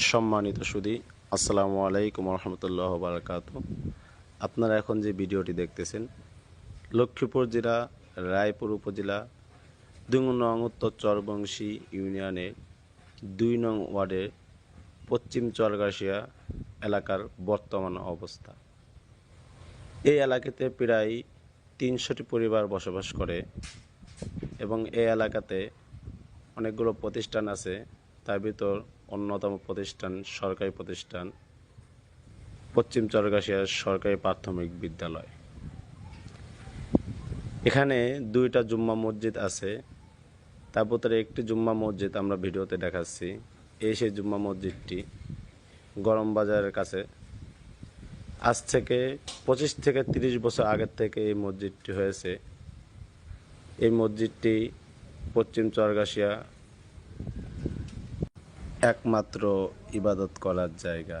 সম্মানিত সুদী আসসালামু আলাইকুম রহমতুল্লাহ বারকাত আপনারা এখন যে ভিডিওটি দেখতেছেন, লক্ষ্মীপুর জেলা, রায়পুর উপজেলা, দুই নং উত্তর চরবংশী ইউনিয়নের দুই নং ওয়ার্ডের পশ্চিম চরগাছিয়া এলাকার বর্তমান অবস্থা। এই এলাকাতে প্রায় তিনশোটি পরিবার বসবাস করে এবং এই এলাকাতে অনেকগুলো প্রতিষ্ঠান আছে, তার ভিতর অন্যতম প্রতিষ্ঠান, সরকারি প্রতিষ্ঠান, পশ্চিম চরগাছিয়ার সরকারি প্রাথমিক বিদ্যালয়। এখানে দুইটা জুম্মা মসজিদ আছে। তার একটি জুম্মা মসজিদ আমরা ভিডিওতে দেখাচ্ছি। এই সেই জুম্মা মসজিদটি গরম বাজারের কাছে। আজ থেকে পঁচিশ থেকে তিরিশ বছর আগের থেকে এই মসজিদটি হয়েছে। এই মসজিদটি পশ্চিম চরগাছিয়া একমাত্র ইবাদত করার জায়গা।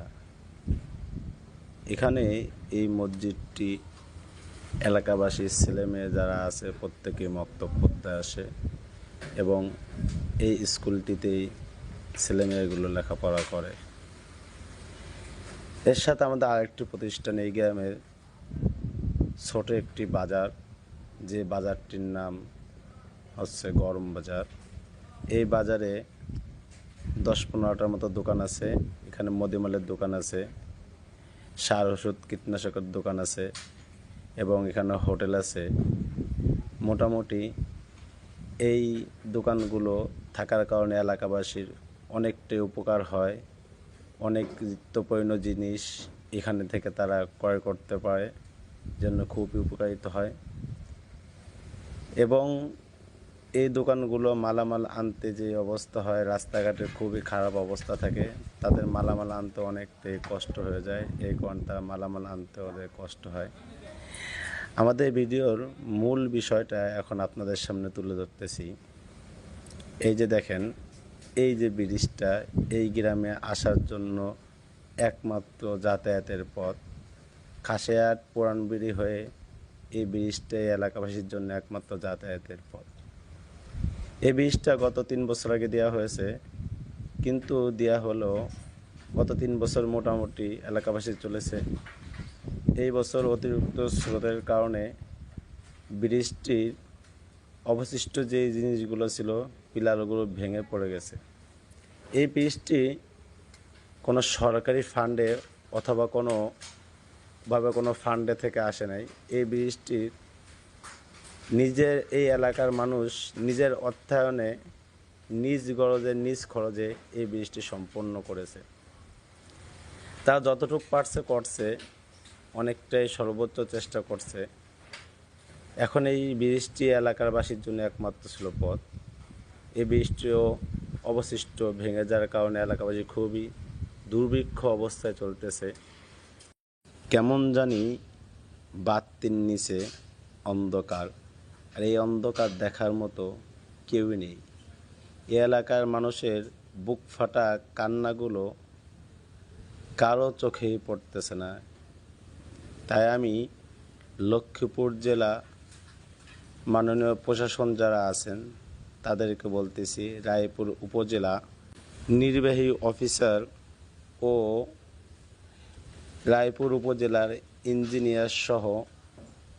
এখানে এই মসজিদটি এলাকাবাসীর ছেলে মেয়ে যারা আছে প্রত্যেকে মক্তব পড়তে আসে এবং এই স্কুলটিতেই ছেলে মেয়েগুলো লেখাপড়া করে। এর সাথে আমাদের আরেকটি প্রতিষ্ঠান, এই গ্রামের ছোট একটি বাজার, যে বাজারটির নাম হচ্ছে গরম বাজার। এই বাজারে দশ পনেরোটার মতো দোকান আছে। এখানে মদিমালের দোকান আছে। সার ওষুধ, কীটনাশকের দোকান আছে এবং এখানে হোটেল আছে। মোটামুটি এই দোকানগুলো থাকার কারণে এলাকাবাসীর অনেকটাই উপকার হয়। অনেক নিত্যপ্রয়োজনীয় জিনিস এখানে থেকে তারা ক্রয় করতে পারে জন্য খুবই উপকারিত হয়। এবং এই দোকানগুলো মালামাল আনতে যে অবস্থা হয়, রাস্তাঘাটের খুবই খারাপ অবস্থা থাকে। তাদের মালামাল আনতে অনেকটাই কষ্ট হয়ে যায়। এই কারণে তারা মালামাল আনতে ওদের কষ্ট হয়। আমাদের ভিডিওর মূল বিষয়টা এখন আপনাদের সামনে তুলে ধরতেছি। এই যে দেখেন, এই যে ব্রিজটা, এই গ্রামে আসার জন্য একমাত্র যাতায়াতের পথ। খাসিয়াট পুরানবিড়ি হয়ে এই ব্রিজটাই এলাকাবাসীর জন্য একমাত্র যাতায়াতের পথ। এই ব্রিজটা গত তিন বছর আগে দেওয়া হয়েছে, কিন্তু দেওয়া হলো গত তিন বছর মোটামুটি এলাকাবাসী চলেছে। এই বছর অতিরিক্ত স্রোতের কারণে ব্রিজটির অবশিষ্ট যে জিনিসগুলো ছিল, পিলারগুলো ভেঙে পড়ে গেছে। এই ব্রিজটি কোনো সরকারি ফান্ডে অথবা কোনোভাবে কোনো ফান্ডে থেকে আসে নাই। এই ব্রিজটির নিজের এই এলাকার মানুষ নিজের অর্থায়নে নিজ গরজে, নিজ খরচে এই ব্রিজটি সম্পন্ন করেছে। তা যতটুকু পারছে, করছে, অনেকটাই সর্বোচ্চ চেষ্টা করছে। এখন এই ব্রিজটি এলাকারবাসীর জন্য একমাত্র ছিল পথ। এই ব্রিজটিও অবশিষ্ট ভেঙে যাওয়ার কারণে এলাকাবাসী খুবই দুর্ভিক্ষ অবস্থায় চলতেছে। কেমন জানি বাতির নিচে অন্ধকার। আর এই অন্ধকার দেখার মতো কেউই নেই। এ এলাকার মানুষের বুক ফাটা কান্নাগুলো কারও চোখেই পড়তেছে না। তাই আমি লক্ষ্মীপুর জেলা মাননীয় প্রশাসন যারা আছেন, তাদেরকে বলতেছি, রায়পুর উপজেলা নির্বাহী অফিসার ও রায়পুর উপজেলার ইঞ্জিনিয়ার সহ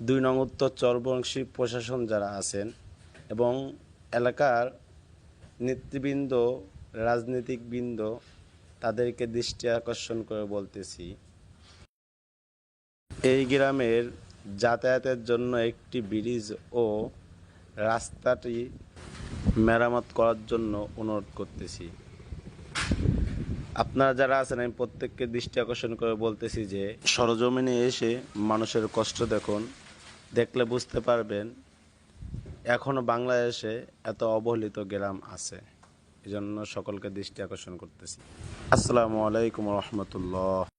দুই নং উত্তর চরবংশী প্রশাসন যারা আছেন এবং এলাকার নেতৃবৃন্দ, রাজনীতিকবৃন্দ, তাদেরকে দৃষ্টি আকর্ষণ করে বলতেছি। এই গ্রামের যাতায়াতের জন্য একটি ব্রিজ ও রাস্তাটি মেরামত করার জন্য অনুরোধ করতেছি। আপনারা যারা আছেন, আমি প্রত্যেককে দৃষ্টি আকর্ষণ করে বলতেছি যে, সরজমিনে এসে মানুষের কষ্ট দেখুন। দেখলে বুঝতে পারবেন এখনও বাংলাদেশে এত অবহেলিত গ্রাম আছে। এজন্য জন্য সকলকে দৃষ্টি আকর্ষণ করতেছি। আসসালামু আলাইকুম রহমতুল্লাহ।